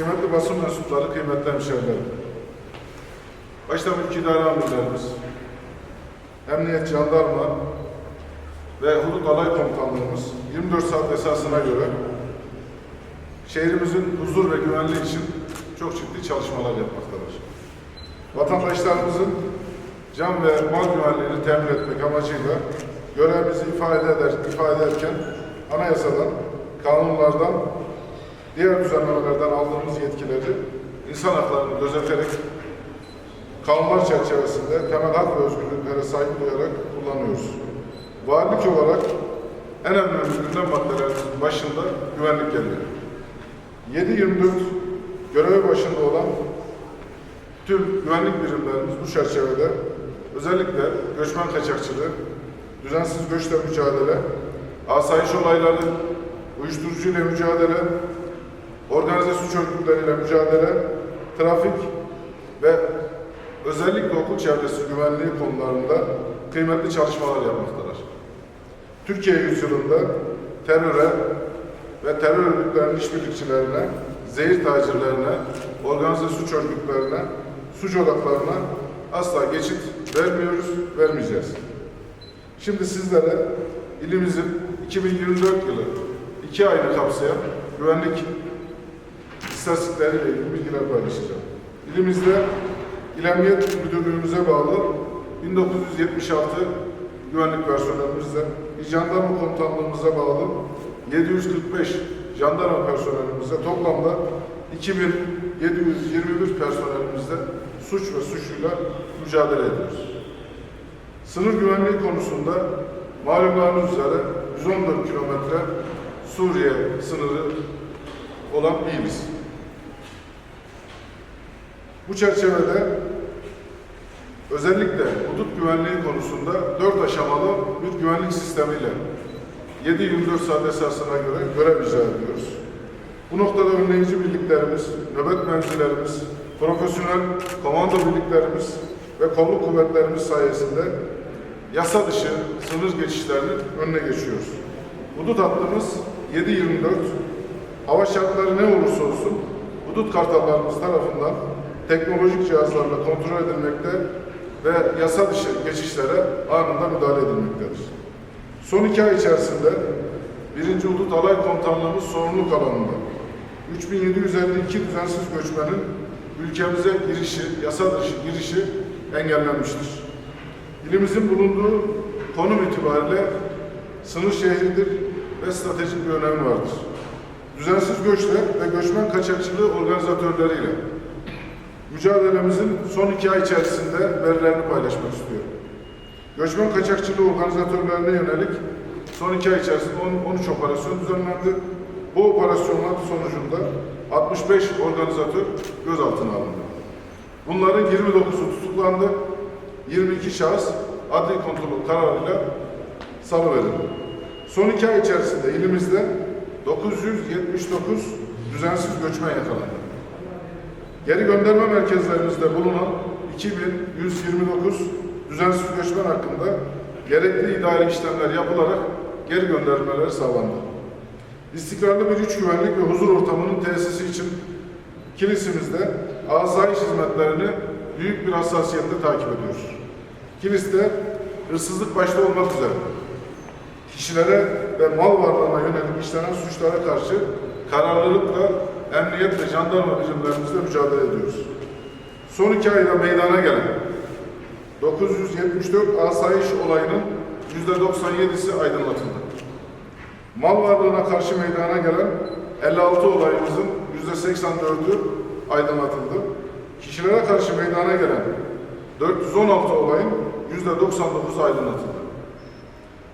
Kıymetli basın mensupları, kıymetli hemşehrilerim. Başta mülki idare amirlerimiz, emniyet, jandarma ve hudut alay komutanlığımız 24 saat esasına göre şehrimizin huzur ve güvenliği için çok ciddi çalışmalar yapmaktadır. Vatandaşlarımızın can ve mal güvenliğini temin etmek amacıyla görevimizi ifade eder, ifade ederken anayasadan, kanunlardan, diğer düzenlemelerden aldığımız yetkileri insan haklarını gözeterek kanunlar çerçevesinde temel hak ve özgürlüklere saygı duyarak kullanıyoruz. Valilik olarak en önemli gündem maddelerimizin başında güvenlik geliyor. 7-24 görev başında olan tüm güvenlik birimlerimiz bu çerçevede özellikle göçmen kaçakçılığı, düzensiz göçle mücadele, asayiş olayları, uyuşturucuyla mücadele, organize suç örgütleriyle mücadele, trafik ve özellikle okul çevresi güvenliği konularında kıymetli çalışmalar yapmaktadır. Türkiye yüzyılında teröre ve terör örgütlerinin işbirlikçilerine, zehir tacirlerine, organize suç örgütlerine, suç odaklarına asla geçit vermiyoruz, vermeyeceğiz. Şimdi sizlere ilimizin 2024 yılı iki ayını kapsayan güvenlik istatistikleriyle ilgili bilgiler paylaşacağım. İlimizde İl Müdürlüğümüze bağlı 1976 güvenlik personelimizle, İl Jandarma Komutanlığımıza bağlı 745 jandarma personelimizle toplamda 2721 personelimizle suç ve suçluyla mücadele ediyoruz. Sınır güvenliği konusunda malumlarınız üzere 114 kilometre Suriye sınırı olan bir iliz. Bu çerçevede özellikle hudut güvenliği konusunda dört aşamalı bir güvenlik sistemiyle 7-24 saat esasına göre görev icra ediyoruz. Bu noktada önleyici birliklerimiz, nöbet mevzilerimiz, profesyonel komando birliklerimiz ve kolluk kuvvetlerimiz sayesinde yasa dışı sınır geçişlerinin önüne geçiyoruz. Hudut hattımız 7-24, hava şartları ne olursa olsun hudut kartallarımız tarafından teknolojik cihazlarla kontrol edilmekte ve yasa dışı geçişlere anında müdahale edilmektedir. Son iki ay içerisinde 1. Hudut Alay Komutanlığımız sorumluluk alanında 3752 düzensiz göçmenin ülkemize girişi, yasa dışı girişi engellenmiştir. İlimizin bulunduğu konum itibariyle sınır şehridir ve stratejik bir önemi vardır. Düzensiz göçle ve göçmen kaçakçılığı organizatörleriyle mücadelemizin son iki ay içerisinde verilerini paylaşmak istiyorum. Göçmen kaçakçılığı organizatörlerine yönelik son iki ay içerisinde 10 13 operasyon düzenlendi. Bu operasyonlar sonucunda 65 organizatör gözaltına alındı. Bunların 29'u tutuklandı, 22 şahıs adli kontrol kararıyla salıverildi. Son iki ay içerisinde ilimizde 979 düzensiz göçmen yakalandı. Geri gönderme merkezlerimizde bulunan 2129 düzensiz göçmen hakkında gerekli idari işlemler yapılarak geri göndermeler sağlandı. İstikrarlı bir iç güvenlik ve huzur ortamının tesisi için kilisimizde asayiş hizmetlerini büyük bir hassasiyetle takip ediyoruz. Kiliste hırsızlık başta olmak üzere kişilere ve mal varlığına yönelik işlenen suçlara karşı kararlılıkla emniyet ve jandarma birimlerimizle mücadele ediyoruz. Son iki ayda meydana gelen 974 asayiş olayının %97'si aydınlatıldı. Mal varlığına karşı meydana gelen 56 olayımızın %84'ü aydınlatıldı. Kişilere karşı meydana gelen 416 olayın %99'u aydınlatıldı.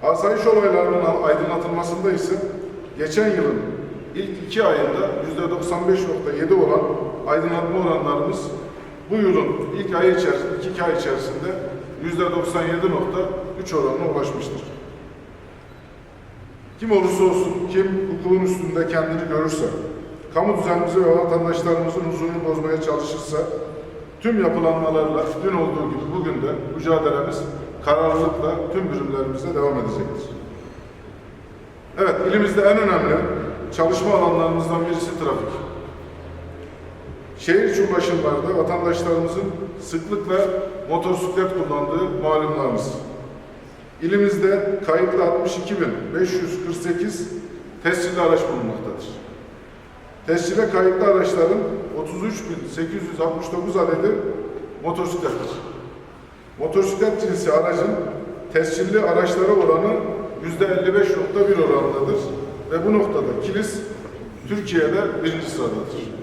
Asayiş olaylarının aydınlatılmasında ise geçen yılın ilk iki ayında %95.7 olan aydınlatma oranlarımız bu yılın ilk ayı içerisinde, iki ay içerisinde %97.3 oranına ulaşmıştır. Kim olursa olsun, kim hukukun üstünde kendini görürse, kamu düzenimizi ve vatandaşlarımızın huzurunu bozmaya çalışırsa, tüm yapılanmalarla dün olduğu gibi bugün de mücadelemiz kararlılıkla tüm birimlerimizle devam edecektir. Evet, ilimizde en önemli çalışma alanlarımızdan birisi trafik. Şehir içi ulaşımlarda vatandaşlarımızın sıklıkla motosiklet kullandığı malumlarımız. İlimizde kayıtlı 62.548 tescilli araç bulunmaktadır. Tescile kayıtlı araçların 33.869 adedi motosiklettir. Motosiklet cinsi aracın tescilli araçlara oranı %55.1 oranındadır ve bu noktada Kilis Türkiye'de birinci sıradadır.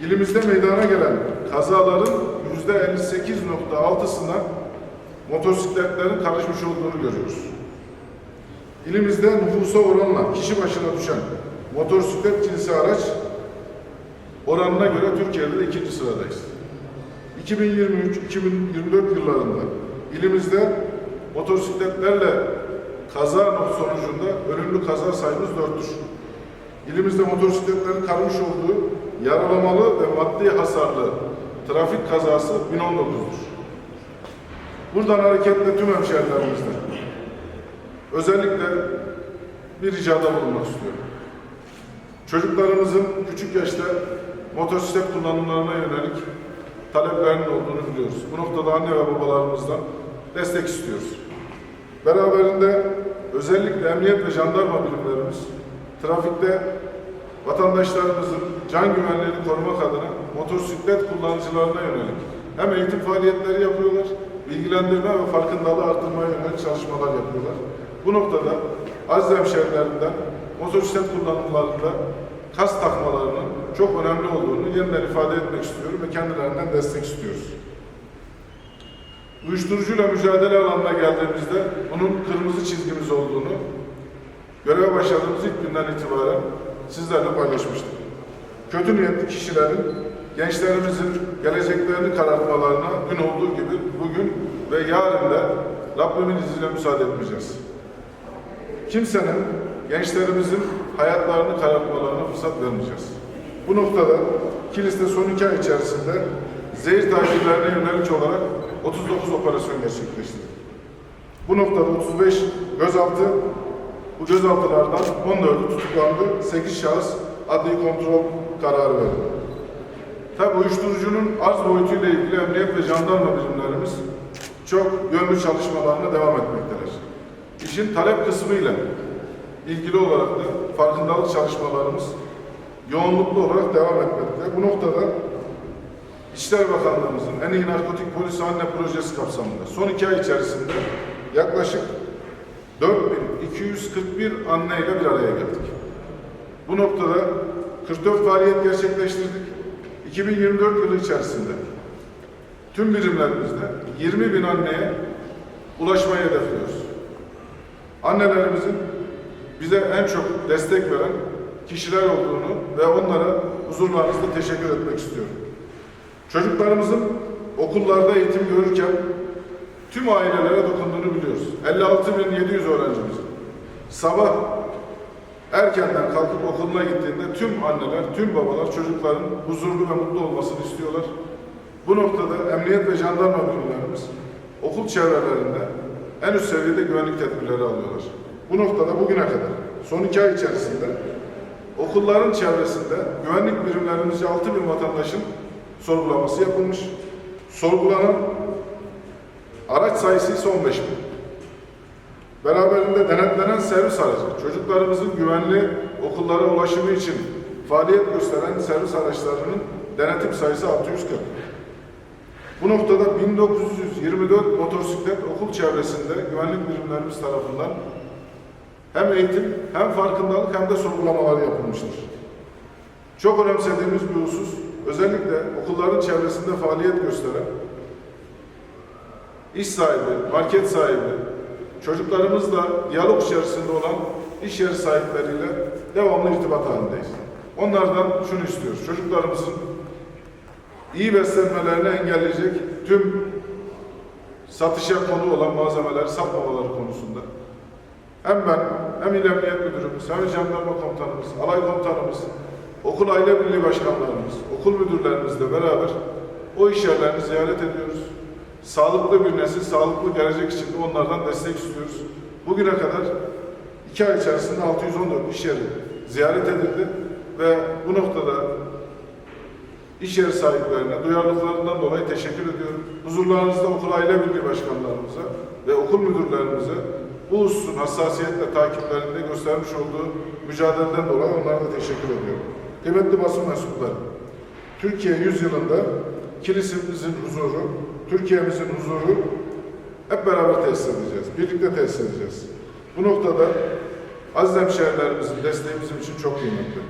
İlimizde meydana gelen kazaların %58.6'sına motosikletlerin karışmış olduğunu görüyoruz. İlimizde nüfusa oranla kişi başına düşen motosiklet cinsi araç oranına göre Türkiye'de de ikinci sıradayız. 2023-2024 yıllarında ilimizde motosikletlerle kaza sonucunda ölümlü kaza sayımız 4'tür. İlimizde motosikletlerin karmış olduğu yaralamalı ve maddi hasarlı trafik kazası 1019'dur. Buradan hareketle tüm hemşehrilerimizle özellikle bir ricada bulunmak istiyorum. Çocuklarımızın küçük yaşta motosiklet kullanımlarına yönelik taleplerinin olduğunu biliyoruz. Bu noktada anne ve babalarımızdan destek istiyoruz. Beraberinde özellikle emniyet ve jandarma birimlerimiz trafikte vatandaşlarımızın can güvenliğini korumak adına motosiklet kullanıcılarına yönelik hem eğitim faaliyetleri yapıyorlar, bilgilendirme ve farkındalığı arttırmaya yönelik çalışmalar yapıyorlar. Bu noktada aziz hemşehrilerimden motosiklet kullanımlarında kas takmalarının çok önemli olduğunu yeniden ifade etmek istiyorum ve kendilerinden destek istiyoruz. Uyuşturucuyla mücadele alanına geldiğimizde bunun kırmızı çizgimiz olduğunu göreve başladığımız ilk günden itibaren sizlerle paylaşmıştık. Kötü niyetli kişilerin gençlerimizin geleceklerini karartmalarına dün olduğu gibi bugün ve yarın da Rabbimin izniyle müsaade etmeyeceğiz. Kimsenin gençlerimizin hayatlarını karartmalarına fırsat vermeyeceğiz. Bu noktada Kilis'te son iki ay içerisinde zehir tacirlerine yönelik olarak 39 operasyon gerçekleştirdik. Bu noktada 35 gözaltı, bu gözaltılardan 14'ü tutuklandı, 8 şahıs adli kontrol kararı verildi. Tabi uyuşturucunun arz boyutuyla ilgili emniyet ve jandarma birimlerimiz çok yönlü çalışmalarına devam etmektedir. İşin talep kısmıyla ilgili olarak da farkındalık çalışmalarımız yoğunluklu olarak devam etmekte. Bu noktada İçişleri Bakanlığımızın en iyi narkotik polis anne projesi kapsamında son iki ay içerisinde yaklaşık 4241 anneyle bir araya geldik. Bu noktada 44 faaliyet gerçekleştirdik. 2024 yılı içerisinde tüm birimlerimizde 20 bin anneye ulaşmayı hedefliyoruz. Annelerimizin bize en çok destek veren kişiler olduğunu ve onlara huzurlarınızda teşekkür etmek istiyorum. Çocuklarımızın okullarda eğitim görürken tüm ailelere dokunduğunu biliyoruz. 56.700 öğrencimiz. Sabah erkenden kalkıp okuluna gittiğinde tüm anneler, tüm babalar çocukların huzurlu ve mutlu olmasını istiyorlar. Bu noktada emniyet ve jandarma birimlerimiz okul çevrelerinde en üst seviyede güvenlik tedbirleri alıyorlar. Bu noktada bugüne kadar son iki ay içerisinde okulların çevresinde güvenlik birimlerimizce 6 bin vatandaşın sorgulaması yapılmış. Sorgulanan araç sayısı ise 15 bin. Beraberinde denetlenen servis aracı, çocuklarımızın güvenli okullara ulaşımı için faaliyet gösteren servis araçlarının denetim sayısı 640. Bu noktada 1924 motosiklet okul çevresinde güvenlik birimlerimiz tarafından hem eğitim, hem farkındalık hem de sorgulamalar yapılmıştır. Çok önemsediğimiz bir husus, özellikle okulların çevresinde faaliyet gösteren iş sahibi, market sahibi, çocuklarımızla diyalog içerisinde olan iş yeri sahipleriyle devamlı irtibat halindeyiz. Onlardan şunu istiyoruz, çocuklarımızın iyi beslenmelerini engelleyecek tüm satışa konu olan malzemeler satmamaları konusunda hem ben, hem İl Emniyet Müdürümüz, hem Jandarma Komutanımız, Alay Komutanımız, okul aile birliği başkanlarımız, okul müdürlerimizle beraber o iş yerlerini ziyaret ediyoruz. Sağlıklı bir nesil, sağlıklı gelecek için de onlardan destek istiyoruz. Bugüne kadar iki ay içerisinde 614 iş yeri ziyaret edildi ve bu noktada iş yeri sahiplerine duyarlılıklarından dolayı teşekkür ediyorum. Huzurlarınızda okul aile birliği başkanlarımıza ve okul müdürlerimize bu hususun hassasiyetle takiplerinde göstermiş olduğu mücadeleden dolayı onlara da teşekkür ediyorum. Kıymetli basın mensupları, Türkiye yüzyılında kilisimizin huzuru, Türkiye'mizin huzuru hep beraber tesis edeceğiz. Birlikte tesis edeceğiz. Bu noktada aziz hemşehrilerimizin desteği bizim için çok kıymetli.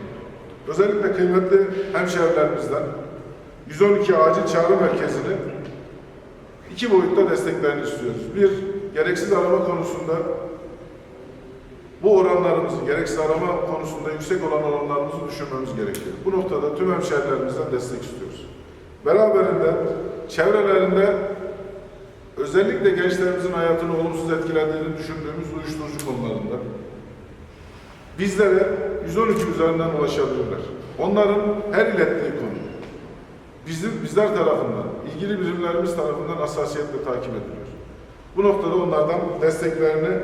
Özellikle kıymetli hemşehrilerimizden 112 Acil Çağrı Merkezi'ni iki boyutta desteklerini istiyoruz. Bir, gereksiz arama konusunda bu oranlarımızı, gereksiz arama konusunda yüksek olan oranlarımızı düşürmemiz gerekiyor. Bu noktada tüm hemşehrilerimizden destek istiyoruz. Beraberinde çevrelerinde özellikle gençlerimizin hayatını olumsuz etkilediğini düşündüğümüz uyuşturucu konularında bizlere 112 üzerinden ulaşabilirler. Onların her ilettiği konu bizim bizler tarafından, ilgili birimlerimiz tarafından hassasiyetle takip ediliyor. Bu noktada onlardan desteklerini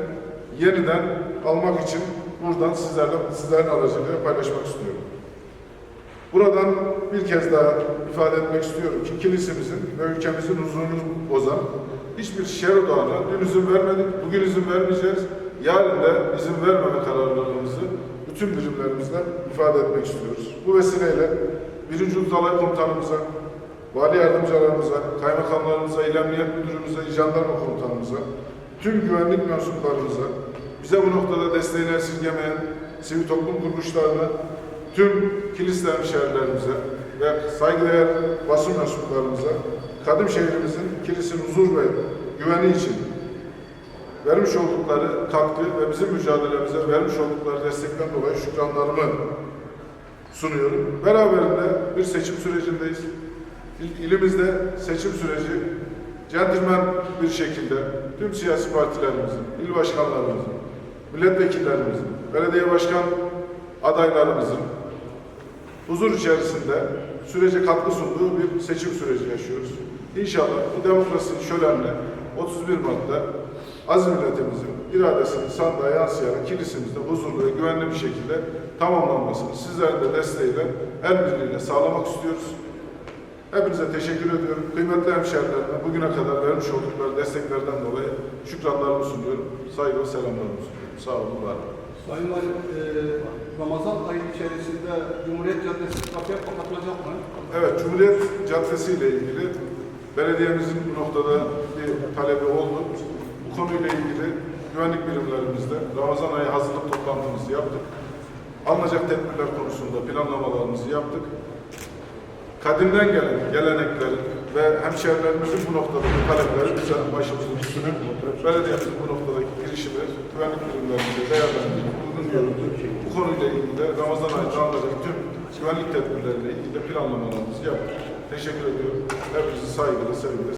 yeniden almak için buradan sizlerle sizlerin aracılığıyla paylaşmak istiyorum. Buradan bir kez daha ifade etmek istiyorum ki kilisimizin ve ülkemizin huzurunu bozan hiçbir şer odağına dün izin vermedik, bugün izin vermeyeceğiz. Yarın da izin vermeme kararlarımızı bütün birimlerimizle ifade etmek istiyoruz. Bu vesileyle 1. Uzalay Komutanımıza, Vali Yardımcılarımıza, Kaymakamlarımıza, İl Emniyet Müdürümüze, Jandarma Komutanımıza, tüm güvenlik mensuplarımıza, bize bu noktada desteğini esirgemeyen sivil toplum kuruluşlarına, tüm kilisli hemşehrilerimize ve saygıdeğer basın mensuplarımıza Kadim şehrimizin kilisin huzur ve güveni için vermiş oldukları katkı ve bizim mücadelemize vermiş oldukları destekten dolayı şükranlarımı sunuyorum. Beraberinde bir seçim sürecindeyiz. İl- İlimizde seçim süreci centilmen bir şekilde tüm siyasi partilerimizin, il başkanlarımızın, milletvekillerimizin, belediye başkan adaylarımızın huzur içerisinde sürece katkı sunduğu bir seçim süreci yaşıyoruz. İnşallah bu demokrasinin şölenle 31 Mart'ta aziz milletimizin iradesini sandığa yansıyarak kilisimizde huzurlu ve güvenli bir şekilde tamamlanmasını sizlerin de desteğiyle, el birliğiyle sağlamak istiyoruz. Hepinize teşekkür ediyorum. Kıymetli hemşehrilerime bugüne kadar vermiş oldukları desteklerden dolayı şükranlarımı sunuyorum. Saygı ve selamlarımı sunuyorum. Sağ olun, var olun. Sayın Valim, e, Ramazan ayı içerisinde Cumhuriyet Caddesi trafiğe kapatılacak mı? Evet, Cumhuriyet Caddesi ile ilgili belediyemizin bu noktada bir talebi oldu. Bu konuyla ilgili güvenlik birimlerimizle Ramazan ayı hazırlık toplantımızı yaptık. Alınacak tedbirler konusunda planlamalarımızı yaptık. Kadimden gelen geleneklerin ve hemşehrilerimizin bu noktadaki talepleri bize başımızın üstüne belediyemizin bu noktadaki girişimi güvenlik birimlerimizle değerlendirdik. Bu konuyla ilgili de Ramazan ayında alınacak tüm güvenlik tedbirleriyle ilgili de planlamalarımızı yaptık. Teşekkür ediyorum. Hepinizi saygıyla, sevgiyle